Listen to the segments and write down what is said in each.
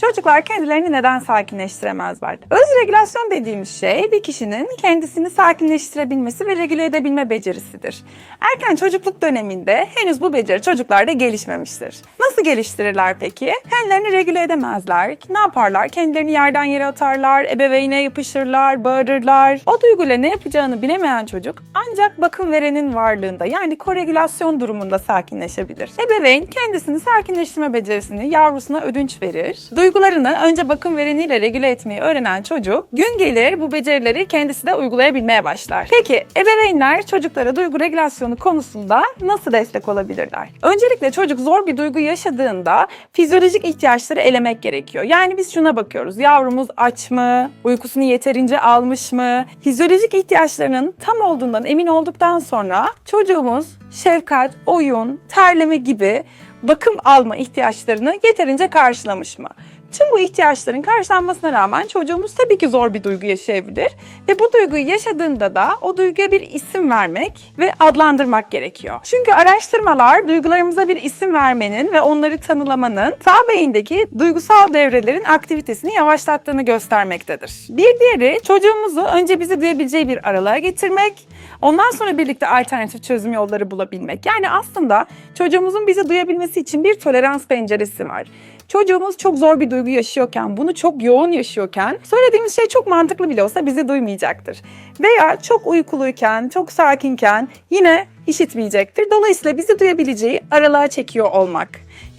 Çocuklar kendilerini neden sakinleştiremezler? Öz regülasyon dediğimiz şey bir kişinin kendisini sakinleştirebilmesi ve regüle edebilme becerisidir. Erken çocukluk döneminde henüz bu beceri çocuklarda gelişmemiştir. Nasıl geliştirirler peki? Kendilerini regüle edemezler. Ne yaparlar? Kendilerini yerden yere atarlar, ebeveyne yapışırlar, bağırırlar. O duyguyla ne yapacağını bilemeyen çocuk ancak bakım verenin varlığında yani koregülasyon durumunda sakinleşebilir. Ebeveyn kendisini sakinleştirme becerisini yavrusuna ödünç verir. Duygularını önce bakım vereniyle regüle etmeyi öğrenen çocuk gün gelir bu becerileri kendisi de uygulayabilmeye başlar. Peki ebeveynler çocuklara duygu regülasyonu konusunda nasıl destek olabilirler? Öncelikle çocuk zor bir duygu yaşadığında fizyolojik ihtiyaçları elemek gerekiyor. Yani biz şuna bakıyoruz. Yavrumuz aç mı? Uykusunu yeterince almış mı? Fizyolojik ihtiyaçlarının tam olduğundan emin olduktan sonra çocuğumuz şefkat, oyun, terleme gibi bakım alma ihtiyaçlarını yeterince karşılamış mı? Tüm bu ihtiyaçların karşılanmasına rağmen çocuğumuz tabii ki zor bir duygu yaşayabilir ve bu duyguyu yaşadığında da o duyguya bir isim vermek ve adlandırmak gerekiyor. Çünkü araştırmalar duygularımıza bir isim vermenin ve onları tanılamanın sağ beyindeki duygusal devrelerin aktivitesini yavaşlattığını göstermektedir. Bir diğeri çocuğumuzu önce bizi duyabileceği bir aralığa getirmek, ondan sonra birlikte alternatif çözüm yolları bulabilmek. Yani aslında çocuğumuzun bizi duyabilmesi için bir tolerans penceresi var. Çocuğumuz çok zor bir duygu yaşıyorken, bunu çok yoğun yaşıyorken söylediğimiz şey çok mantıklı bile olsa bizi duymayacaktır. Veya çok uykuluyken, çok sakinken yine işitmeyecektir. Dolayısıyla bizi duyabileceği aralığa çekiyor olmak.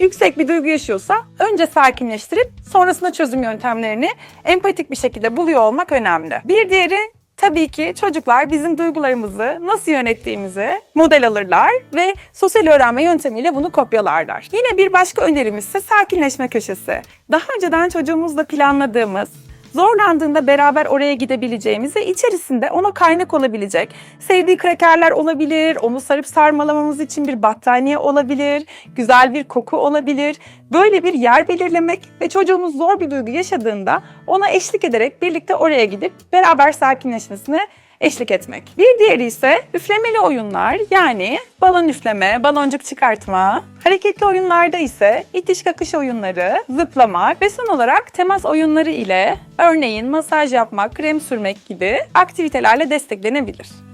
Yüksek bir duygu yaşıyorsa önce sakinleştirip sonrasında çözüm yöntemlerini empatik bir şekilde buluyor olmak önemli. Bir diğeri Tabii ki çocuklar bizim duygularımızı nasıl yönettiğimizi model alırlar ve sosyal öğrenme yöntemiyle bunu kopyalarlar. Yine bir başka önerimiz ise sakinleşme köşesi. Daha önceden çocuğumuzla planladığımız, zorlandığında beraber oraya gidebileceğimiz içerisinde ona kaynak olabilecek sevdiği krakerler olabilir, onu sarıp sarmalamamız için bir battaniye olabilir, güzel bir koku olabilir. Böyle bir yer belirlemek ve çocuğumuz zor bir duygu yaşadığında ona eşlik ederek birlikte oraya gidip beraber sakinleşmesine eşlik etmek. Bir diğeri ise üflemeli oyunlar yani balon üfleme, baloncuk çıkartma. Hareketli oyunlarda ise itiş kakış oyunları, zıplamak ve son olarak temas oyunları ile örneğin masaj yapmak, krem sürmek gibi aktivitelerle desteklenebilir.